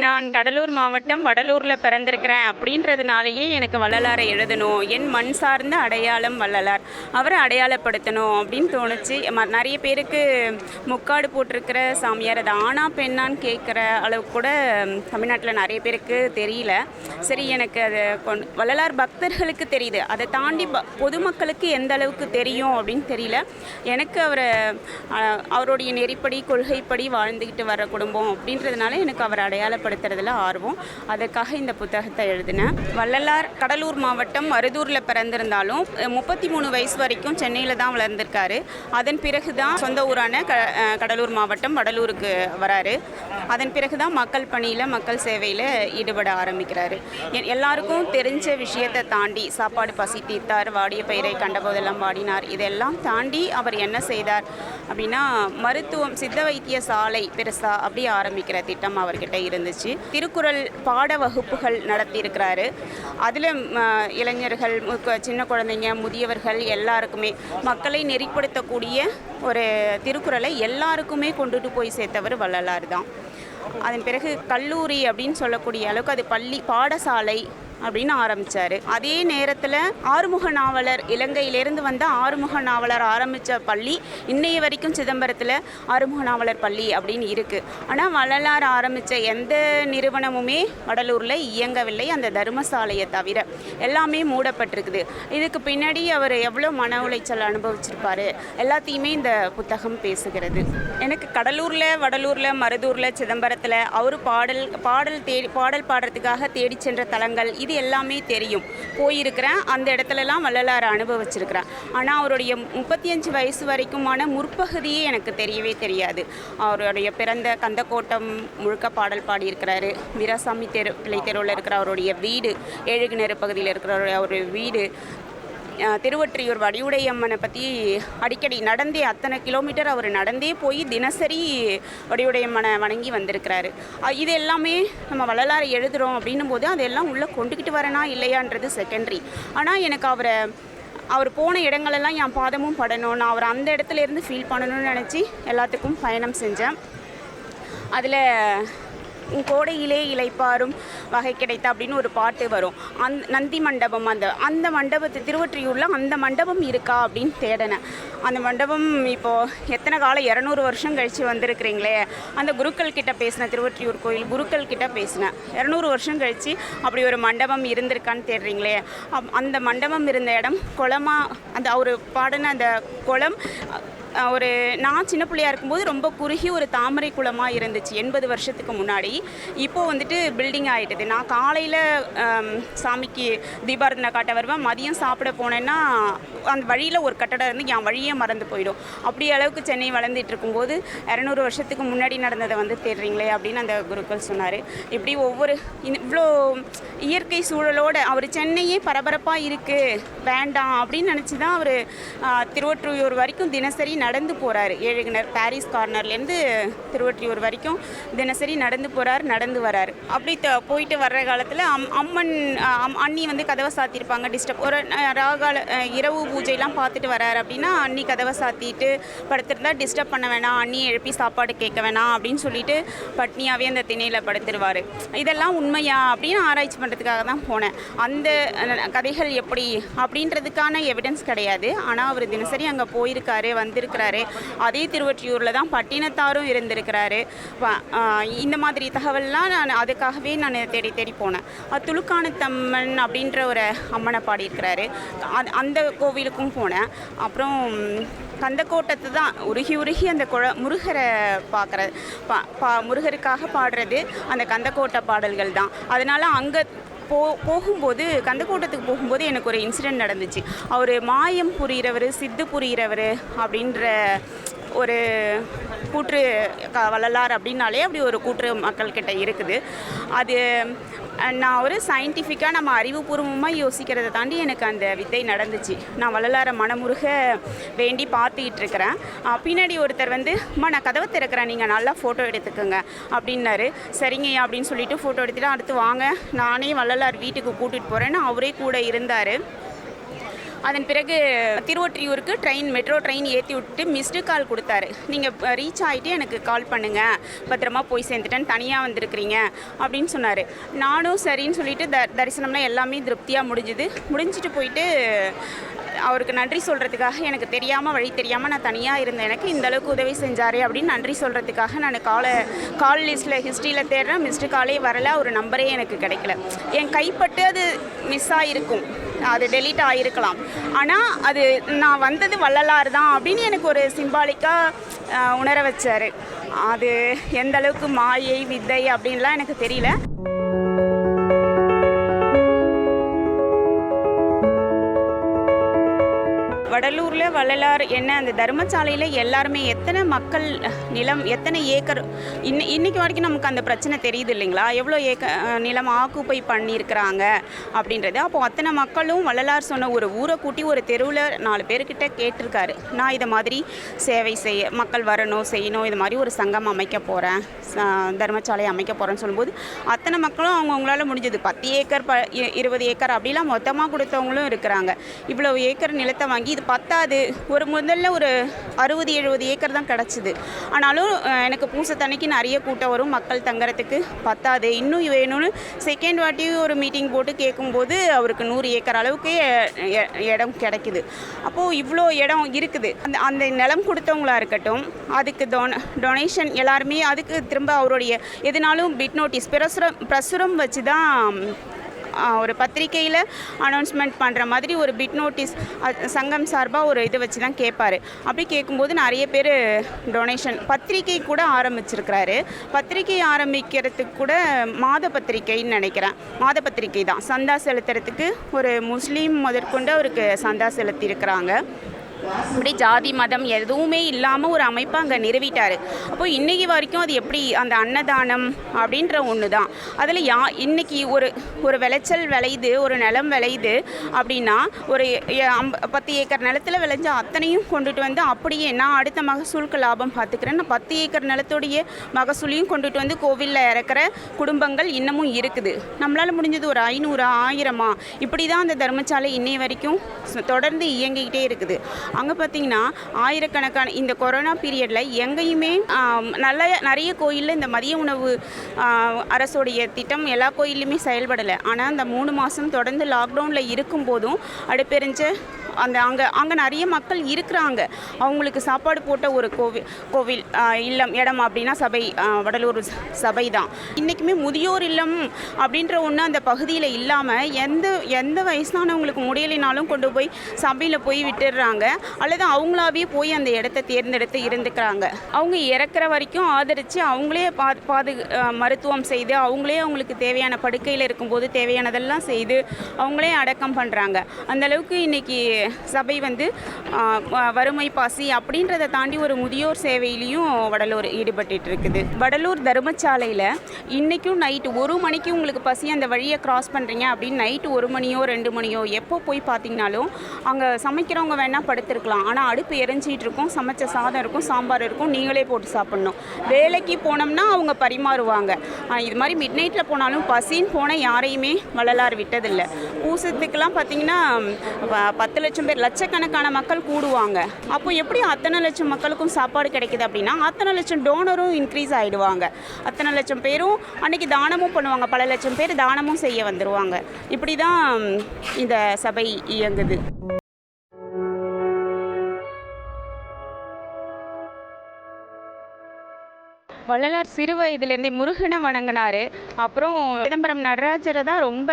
நான் கடலூர் மாவட்டம் வடலூரில் பிறந்திருக்கிறேன் அப்படின்றதுனாலேயே எனக்கு வள்ளலாரை எழுதணும். என் மண் சார்ந்த அடையாளம் வள்ளலார். அவரை அடையாளப்படுத்தணும் அப்படின்னு தோணுச்சு. ம- நிறைய பேருக்கு முக்காடு போட்டிருக்கிற சாமியார் அது ஆனா பெண்ணான்னு கேட்குற அளவுக்கு கூட தமிழ்நாட்டில் நிறைய பேருக்கு தெரியல. சரி எனக்கு அது கொண்டு வள்ளலார் பக்தர்களுக்கு தெரியுது. அதை தாண்டி பொதுமக்களுக்கு எந்த அளவுக்கு தெரியும் அப்படின்னு தெரியல. எனக்கு அவரை அவருடைய நெறிப்படி கொள்கைப்படி வாழ்ந்துக்கிட்டு வர குடும்பம் அப்படின்றதுனால எனக்கு அவரை அடையாளப்படுத்துறதுல ஆர்வம். அதுக்காக இந்த புத்தகத்தை எழுதினேன். வள்ளலார் கடலூர் மாவட்டம் மருதூரில் பிறந்திருந்தாலும் முப்பத்தி மூணு வயசு வரைக்கும் சென்னையில் தான் வளர்ந்திருக்காரு. அதன் பிறகு தான் சொந்த ஊரான க கடலூர் மாவட்டம் வடலூருக்கு வராரு. அதன் பிறகு தான் மக்கள் பணியில் மக்கள் சேவையில் ஈடுபட ஆரம்பிக்கிறாரு. எல்லாருக்கும் தெரிஞ்ச விஷயத்தை தாண்டி சாப்பாடு பசி தீர்த்தார் வாடிய பயிரை கண்டபோதெல்லாம் வாடினார். இதெல்லாம் தாண்டி அவர் என்ன செய்தார் அப்படின்னா மருத்துவம் சித்த வைத்திய சாலை பெருசா அப்படி ஆரம்பிக்கிற திட்டம் அவர்கிட்ட இருந்து இருந்துச்சு. திருக்குறள் பாட வகுப்புகள் நடத்தியிருக்கிறாரு. அதில் இளைஞர்கள் சின்ன குழந்தைங்க முதியவர்கள் எல்லாருக்குமே மக்களை நெறிப்படுத்தக்கூடிய ஒரு திருக்குறளை எல்லாருக்குமே கொண்டுட்டு போய் சேர்த்தவர் வள்ளலார் தான். அதன் பிறகு கல்லூரி அப்படின்னு சொல்லக்கூடிய அளவுக்கு அது பள்ளி பாடசாலை அப்படின்னு ஆரம்பிச்சாரு. அதே நேரத்தில் ஆறுமுக நாவலர் இலங்கையிலேருந்து வந்த ஆறுமுக நாவலர் ஆரம்பித்த பள்ளி இன்னைய வரைக்கும் சிதம்பரத்தில் ஆறுமுக நாவலர் பள்ளி அப்படின்னு இருக்குது ஆனால் வள்ளலார் ஆரம்பித்த எந்த நிறுவனமுமே வடலூரில் இயங்கவில்லை அந்த தர்மசாலையை தவிர. எல்லாமே மூடப்பட்டிருக்குது. இதுக்கு பின்னாடி அவர் எவ்வளோ மன உளைச்சல் அனுபவிச்சிருப்பாரு? எல்லாத்தையுமே இந்த புத்தகம் பேசுகிறது. எனக்கு கடலூரில் வடலூரில் மருதூரில் சிதம்பரத்தில் அவர் பாடல் பாடல் தேடி பாடல் பாடுறதுக்காக தேடி சென்ற தலங்கள் இது எல்லாமே தெரியும். போயிருக்கிறேன். அந்த இடத்துலலாம் வள்ளலார் அனுபவிச்சிருக்கிறேன். ஆனால் அவருடைய முப்பத்தி அஞ்சு வயசு வரைக்குமான முற்பகுதியே எனக்கு தெரியவே தெரியாது. அவருடைய பிறந்த கந்தக்கோட்டம் முழுக்க பாடல் பாடியிருக்கிறாரு. வீராசாமி தெரு பிள்ளை தெருவில் இருக்கிற அவருடைய வீடு ஏழுகிணறு பகுதியில் இருக்கிற அவருடைய வீடு திருவொற்றியூர் வடிவுடையம்மனை பற்றி அடிக்கடி நடந்தே அத்தனை கிலோமீட்டர் அவர் நடந்தே போய் தினசரி வடிவுடையம்மனை வணங்கி வந்திருக்கிறாரு. இது எல்லாமே நம்ம வள்ளலாரை எழுதுகிறோம் அப்படின்னும் போது அதெல்லாம் உள்ளே கொண்டுக்கிட்டு வரனா இல்லையான்றது செகண்டரி ஆனால் எனக்கு அவரை அவர் போன இடங்களெல்லாம் என் பாதமும் படணும். நான் அவர் அந்த இடத்துல இருந்து ஃபீல் பண்ணணும்னு நினச்சி எல்லாத்துக்கும் பயணம் செஞ்சேன். அதில் கோடையிலே இலைப்பாரும் வகை கிடைத்த அப்படின்னு ஒரு பாட்டு வரும். அந் நந்தி மண்டபம் அந்த அந்த மண்டபத்து திருவொற்றியூரில் அந்த மண்டபம் இருக்கா அப்படின்னு தேடினேன். அந்த மண்டபம் இப்போது எத்தனை காலம் இரநூறு வருஷம் கழித்து வந்திருக்கிறீங்களே. அந்த குருக்கள் கிட்ட பேசினேன் திருவொற்றியூர் கோயில் குருக்கள் கிட்ட பேசினேன். இரநூறு வருஷம் கழித்து அப்படி ஒரு மண்டபம் இருந்திருக்கான்னு தேடுறீங்களே. அப்- அந்த மண்டபம் இருந்த இடம் குளமாக அந்த அவர் பாடின அந்த குளம் ஒரு நான் சின்ன பிள்ளையா இருக்கும்போது ரொம்ப குறுகி ஒரு தாமரை குளமாக இருந்துச்சு எண்பது வருஷத்துக்கு முன்னாடி. இப்போ வந்துட்டு பில்டிங் ஆகிட்டது நான் காலையில் சாமிக்கு தீபாரதனை காட்ட வருவேன். மதியம் சாப்பிட போனேன்னா அந்த வழியில் ஒரு கட்டடம் இருந்து என் வழியே மறந்து போயிடும். அப்படி அளவுக்கு சென்னை வளர்ந்துட்டு இருக்கும்போது இரநூறு வருஷத்துக்கு முன்னாடி நடந்ததை வந்து தேடுறீங்களே அப்படின்னு அந்த குருக்கள் சொன்னார். இப்படி ஒவ்வொரு இவ்வளோ இயற்கை சூழலோடு அவர் சென்னையே பரபரப்பாக இருக்குது வேண்டாம் அப்படின்னு நினச்சி தான் அவர் திருவொற்றியூர் வரைக்கும் தினசரி நடந்து போகிறார் ஏழுகிணர் பாரிஸ் கார்னர்லேருந்து திருவொற்றியூர் வரைக்கும் தினசரி நடந்து போகிறார் நடந்து வரார். அப்படி த போயிட்டு வர்ற காலத்தில் அம் அம்மன் அம் அண்ணி வந்து கதவை சாத்தியிருப்பாங்க டிஸ்டர்ப் ஒரு ராகால இரவு பூஜைலாம் பார்த்துட்டு வரார் அப்படின்னா அண்ணி கதவை சாத்திட்டு படுத்திருந்தா டிஸ்டர்ப் பண்ண வேணாம் அண்ணி எழுப்பி சாப்பாடு கேட்க வேணாம் அப்படின்னு சொல்லிட்டு பட்னியாகவே அந்த திணையில் படுத்துருவார். இதெல்லாம் உண்மையா அப்படின்னு ஆராய்ச்சி பண்ணுறதுக்காக தான் போனேன். அந்த கதைகள் எப்படி அப்படின்றதுக்கான எவிடன்ஸ் கிடையாது. ஆனால் அவர் தினசரி அங்கே போயிருக்காரு இருந்திருக்கிறாரு. அதே திருவொற்றியூரில் தான் பட்டினத்தாரும் இருந்திருக்கிறாரு. இந்த மாதிரி தகவல்லாம் நான் அதுக்காகவே நான் தேடி தேடி போனேன். துலுக்கானத்தம்மன் அப்படின்ற ஒரு அம்மனை பாடியிருக்கிறாரு. அது அந்த கோவிலுக்கும் போனேன். அப்புறம் கந்தக்கோட்டத்து தான் உருகி உருகி அந்த குழ முருகரை பார்க்குற பா பா முருகருக்காக பாடுறது அந்த கந்தக்கோட்டை பாடல்கள் தான். அதனால் அங்கே போ போகும்போது கந்தக்கோட்டத்துக்கு போகும்போது எனக்கு ஒரு இன்சிடெண்ட் நடந்துச்சு. அவர் மாயம் புரிகிறவர் சித்து புரிகிறவர் அப்படின்ற ஒரு கூற்று க வள்ளலார் அப்படின்னாலே அப்படி ஒரு கூற்று மக்கள்கிட்ட இருக்குது. அது நான் ஒரு சயின்டிஃபிக்காக நம்ம அறிவுபூர்வமாக யோசிக்கிறதை தாண்டி எனக்கு அந்த வித்தை நடந்துச்சு. நான் வள்ளலாரை மனமுருக வேண்டி பார்த்துக்கிட்டு இருக்கிறேன் பின்னாடி ஒருத்தர் வந்து அம்மா நான் கதவை திறக்கிறேன். நீங்கள் நல்லா ஃபோட்டோ எடுத்துக்கோங்க. அப்படின்னாரு. சரிங்கய்யா அப்படின்னு சொல்லிட்டு ஃபோட்டோ எடுத்துட்டு அடுத்து வாங்க. நானே வள்ளலார் வீட்டுக்கு கூட்டிகிட்டு போகிறேன்னு அவரே கூட இருந்தார். அதன் பிறகு திருவொற்றியூருக்கு ட்ரெயின் மெட்ரோ ட்ரெயின் ஏற்றி விட்டு மிஸ்டு கால் கொடுத்தாரு. நீங்கள் ரீச் ஆகிட்டு எனக்கு கால் பண்ணுங்கள் பத்திரமா போய் சேர்ந்துட்டேன் தனியாக வந்திருக்கிறீங்க அப்படின்னு சொன்னார். நானும் சரின்னு சொல்லிட்டு த தரிசனம்லாம் எல்லாமே திருப்தியாக முடிஞ்சுது. முடிஞ்சிட்டு போயிட்டு அவருக்கு நன்றி சொல்கிறதுக்காக எனக்கு தெரியாமல் வழி தெரியாமல் நான் தனியாக இருந்தேன். எனக்கு இந்த அளவுக்கு உதவி செஞ்சார் அப்படின்னு நன்றி சொல்கிறதுக்காக நான் காலை கால் லிஸ்ட்டில் ஹிஸ்ட்ரியில் தேடுறேன். மிஸ்டு காலே வரல. ஒரு நம்பரே எனக்கு கிடைக்கல. என் கைப்பட்டு அது மிஸ் ஆகிருக்கும் அது டெலீட் ஆகிருக்கலாம் ஆனால் அது நான் வந்தது வள்ளலார் தான் அப்படின்னு எனக்கு ஒரு சிம்பாலிக்காக உணர வச்சார். அது எந்த அளவுக்கு மாயை வித்தை அப்படின்லாம் எனக்கு தெரியல. வடலூரில் வள்ளலார் என்ன அந்த தர்மசாலையில் எல்லாருமே எத்தனை மக்கள் நிலம் எத்தனை ஏக்கர் இன்ன இன்னைக்கு வரைக்கும் நமக்கு அந்த பிரச்சனை தெரியுது இல்லைங்களா? எவ்வளோ ஏக்க நிலம் ஆக்குப்பை பண்ணியிருக்கிறாங்க அப்படின்றது. அப்போது அத்தனை மக்களும் வள்ளலார் சொன்ன ஒரு ஊரை கூட்டி ஒரு தெருவில் நாலு பேர்கிட்ட கேட்டிருக்காரு. நான் இதை மாதிரி சேவை செய்ய மக்கள் வரணும் செய்யணும் இது மாதிரி ஒரு சங்கம் அமைக்க போகிறேன் தர்மசாலை அமைக்க போகிறேன்னு சொல்லும்போது அத்தனை மக்களும் அவங்கவுங்களால முடிஞ்சது. பத்து ஏக்கர் ப இருபது ஏக்கர் அப்படிலாம் மொத்தமாக கொடுத்தவங்களும் இருக்கிறாங்க. இவ்வளோ ஏக்கர் நிலத்தை வாங்கி இது பத்தாது. ஒரு முதல்ல ஒரு அறுபது எழுபது ஏக்கர் தான் கிடச்சிது. ஆனாலும் எனக்கு பூசத்தன்னைக்கு நிறைய கூட்டம் வரும். மக்கள் தங்குறதுக்கு பத்தாது. இன்னும் வேணும்னு செகண்ட் வாட்டி ஒரு மீட்டிங் போட்டு கேட்கும்போது அவருக்கு நூறு ஏக்கர் அளவுக்கு எ- இடம் கிடைக்குது. அப்போது இவ்வளோ இடம் இருக்குது. அந்த அந்த நிலம் கொடுத்தவங்களா இருக்கட்டும் அதுக்கு டொன டொனேஷன் எல்லாருமே அதுக்கு திரும்ப அவருடைய எதுனாலும் பிட் நோட்டீஸ் பிரசுரம் பிரசுரம் வச்சு தான் ஒரு பத்திரிக்கையில் அனௌன்ஸ்மெண்ட் பண்ணுற மாதிரி ஒரு பிட் நோட்டீஸ் சங்கம் சார்பாக ஒரு இது வச்சு தான் கேட்பாரு அப்படி கேட்கும்போது நிறைய பேர் டொனேஷன் பத்திரிக்கை கூட ஆரம்பிச்சிருக்கிறாரு. பத்திரிக்கை ஆரம்பிக்கிறதுக்கு கூட மாத பத்திரிக்கைன்னு நினைக்கிறேன். மாத பத்திரிக்கை தான். சந்தா செலுத்துறதுக்கு ஒரு முஸ்லீம் முதற்கொண்டு அவருக்கு சந்தா செலுத்தியிருக்கிறாங்க. இப்படி ஜாதி மதம் எதுவுமே இல்லாமல் ஒரு அமைப்பை அங்கே நிறுவிட்டார். அப்போ இன்றைக்கி வரைக்கும் அது எப்படி அந்த அன்னதானம் அப்படின்ற ஒன்று தான் அதில் யா இன்றைக்கி ஒரு ஒரு விளைச்சல் விளையுது ஒரு நிலம் விளையுது அப்படின்னா ஒரு அம்ப- பத்து ஏக்கர் நிலத்தில் விளைஞ்ச அத்தனையும் கொண்டுட்டு வந்து அப்படியே நான் அடுத்த மகசூலுக்கு லாபம் பார்த்துக்கிறேன். நான் பத்து ஏக்கர் நிலத்துடைய மகசூலையும் கொண்டுட்டு வந்து கோவிலில் இறக்குற குடும்பங்கள் இன்னமும் இருக்குது. நம்மளால் முடிஞ்சது ஒரு ஐநூறு ஆயிரமா? இப்படி தான் அந்த தர்மசாலை இன்னை வரைக்கும் தொடர்ந்து இயங்கிக்கிட்டே இருக்குது. அங்கே பார்த்தீங்கன்னா ஆயிரக்கணக்கான இந்த கொரோனா பீரியடில் எங்கேயுமே நல்ல நிறைய கோயிலில் இந்த மதிய உணவு அரசுடைய திட்டம் எல்லா கோயில்லையுமே செயல்படலை. ஆனால் அந்த மூணு மாதம் தொடர்ந்து லாக்டவுனில் இருக்கும்போதும் அடுப்பெரிஞ்ச அந்த அங்கே அங்கே நிறைய மக்கள் இருக்கிறாங்க. அவங்களுக்கு சாப்பாடு போட்ட ஒரு கோவில் கோவில் இல்லம் இடம் அப்படின்னா சபை வடலூர் சபை தான். இன்றைக்குமே முதியோர் இல்லம் அப்படின்ற ஒன்று அந்த பகுதியில் இல்லாமல் எந்த எந்த வயசானவங்களுக்கு முடியலைனாலும் கொண்டு போய் சபையில் போய் விட்டுடுறாங்க. அல்லது அவங்களாவே போய் அந்த இடத்த தேர்ந்தெடுத்து இருந்துக்கிறாங்க. அவங்க இறக்குற வரைக்கும் ஆதரித்து அவங்களே பா பாது மருத்துவம் செய்து அவங்களே அவங்களுக்கு தேவையான படுக்கையில் இருக்கும்போது தேவையானதெல்லாம் செய்து அவங்களே அடக்கம் பண்ணுறாங்க அந்த அளவுக்கு சபை வந்து வறுமை பாசி அப்படின்றத தாண்டி ஒரு முதியோர் சேவையிலையும் வடலூர் ஈடுபட்டு இருக்குது வடலூர் தர்மசாலையில் இன்றைக்கும் நைட்டு ஒரு மணிக்கு உங்களுக்கு பசி அந்த வழியை கிராஸ் பண்ணுறீங்க அப்படின்னு நைட்டு ஒரு மணியோ ரெண்டு மணியோ எப்போ போய் பார்த்தீங்கனாலும் அங்கே சமைக்கிறவங்க வேணால் படுத்துருக்கலாம். ஆனால் அடுப்பு எரிஞ்சிட்டு இருக்கும் சமைச்ச சாதம் இருக்கும் சாம்பார் இருக்கும் நீங்களே போட்டு சாப்பிட்ணும். வேலைக்கு போனோம்னா அவங்க பரிமாறுவாங்க. இது மாதிரி மிட் நைட்டில் போனாலும் பசின்னு போன யாரையுமே வள்ளலார் விட்டதில்லை. பூசத்துக்கெல்லாம் பார்த்தீங்கன்னா பத்து லட்சம் பேர் லட்சக்கணக்கான மக்கள் கூடுவாங்க. அப்போ எப்படி அத்தனை லட்சம் மக்களுக்கும் சாப்பாடு கிடைக்குது அப்படின்னா அத்தனை லட்சம் டோனரும் இன்க்ரீஸ் ஆகிடுவாங்க அத்தனை லட்சம் பேரும் அன்னைக்கு தானமும் பண்ணுவாங்க. பல லட்சம் பேர் தானமும் செய்ய வந்துடுவாங்க இப்படி தான் இந்த சபை இயங்குது. வள்ளலார் சிறு வயதுலேருந்தே முருகனை வணங்கினார். அப்புறம் சிதம்பரம் நடராஜரை தான் ரொம்ப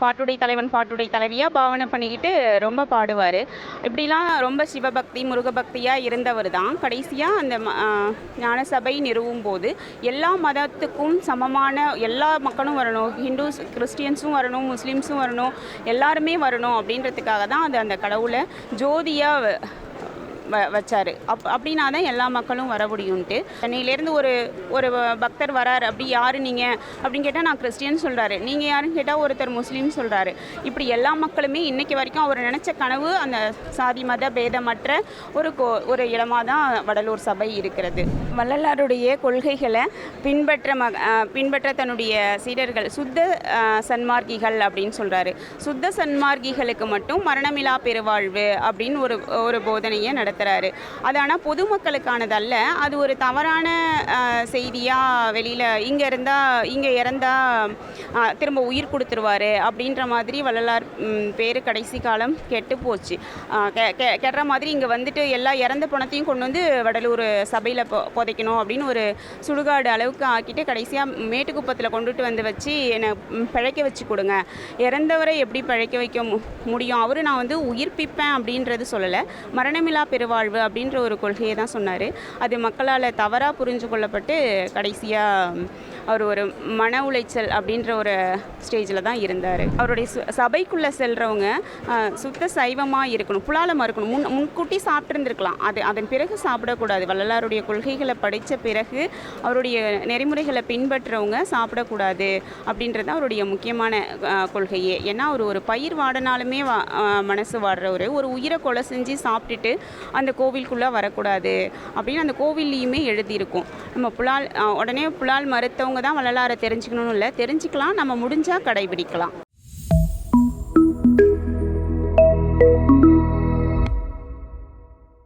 பாட்டுடை தலைவன் பாட்டுடை தலைவியாக பாவனை பண்ணிக்கிட்டு ரொம்ப பாடுவார். இப்படிலாம் ரொம்ப சிவபக்தி முருகபக்தியாக இருந்தவர் தான். கடைசியாக அந்த ம- ஞான சபை நிறுவும் போது எல்லா மதத்துக்கும் சமமான எல்லா மக்களும் வரணும். ஹிந்துஸ் கிறிஸ்டியன்ஸும் வரணும் முஸ்லீம்ஸும் வரணும் எல்லாருமே வரணும் அப்படின்றதுக்காக தான் அது அந்த கடவுளை ஜோதியாக வ வச்சார். அப் அப்படின்னா தான் எல்லா மக்களும் வர முடியும்ன்ட்டு. சென்னையிலேருந்து ஒரு ஒரு பக்தர் வரார். அப்படி யார் நீங்கள் அப்படின்னு கேட்டால் நான் கிறிஸ்டியன் சொல்கிறாரு நீங்கள் யாருன்னு கேட்டால் ஒருத்தர் முஸ்லீம் சொல்கிறாரு இப்படி எல்லா மக்களுமே இன்றைக்கி வரைக்கும் அவர் நினச்ச கனவு அந்த சாதி மத பேதமற்ற ஒரு கோ ஒரு இடமாக தான் வடலூர் சபை இருக்கிறது. வள்ளலாருடைய கொள்கைகளை பின்பற்ற ம பின்பற்ற தன்னுடைய சீடர்கள் சுத்த சன்மார்க்கிகள் அப்படின்னு சொல்கிறாரு சுத்த சன்மார்க்கிகளுக்கு மட்டும் மரணமிலா பெருவாழ்வு அப்படின்னு ஒரு ஒரு போதனையை நடத்துகிறாரு அது ஆனால் பொதுமக்களுக்கானதல்ல. அது ஒரு தவறான செய்தியாக வெளியில் இங்கே இருந்தால் இங்கே இறந்தால் திரும்ப உயிர் கொடுத்துருவாரு அப்படின்ற மாதிரி வள்ளலார் பேர் கடைசி காலம் கெட்டு போச்சு. கெ கெ- கெடுற மாதிரி இங்கே வந்துட்டு எல்லா இறந்த பணத்தையும் கொண்டு வந்து வடலூர் சபையில் புதைக்கணும் அப்படின்னு ஒரு சுடுகாடு அளவுக்கு ஆக்கிட்டு கடைசியாக மேட்டுக்குப்பத்தில் கொண்டுட்டு வந்து வச்சு என்னை பிழைக்க வச்சு கொடுங்க. இறந்தவரை எப்படி பிழைக்க வைக்க மு- முடியும்? அவரு நான் வந்து உயிர்ப்பிப்பேன் அப்படின்றது சொல்லலை. மரணமில்லா பெருவாழ்வு அப்படின்ற ஒரு கொள்கையை தான் சொன்னார். அது மக்களால் தவறாக புரிஞ்சு கொள்ளப்பட்டு கடைசியாக அவர் ஒரு மன உளைச்சல் அப்படின்ற ஒரு ஸ்டேஜில் தான் இருந்தார். அவருடைய சு சபைக்குள்ளே செல்கிறவங்க சுத்த சைவமாக இருக்கணும் புலாலமாக இருக்கணும் முன் முன்கூட்டி சாப்பிட்ருந்துருக்கலாம் அது அதன் பிறகு சாப்பிடக்கூடாது. வள்ளலாருடைய கொள்கைகளை படித்த பிறகு அவருடைய நெறிமுறைகளை பின்பற்றுறவங்க சாப்பிடக்கூடாது அப்படின்றது அவருடைய முக்கியமான கொள்கையே. ஏன்னா அவர் ஒரு பயிர் வாடினாலுமே வா மனசு வாடுறவர். ஒரு உயிரை கொலை செஞ்சு சாப்பிட்டுட்டு அந்த கோவிலுக்குள்ளே வரக்கூடாது அப்படின்னு அந்த கோவில்லையுமே எழுதியிருக்கும். நம்ம புலால் உடனே புலால் மறுத்தவங்க தான் வள்ளலாரை தெரிஞ்சுக்கணும்னு இல்லை. தெரிஞ்சுக்கலாம் நம்ம முடிஞ்சால் கடைபிடிக்கலாம்.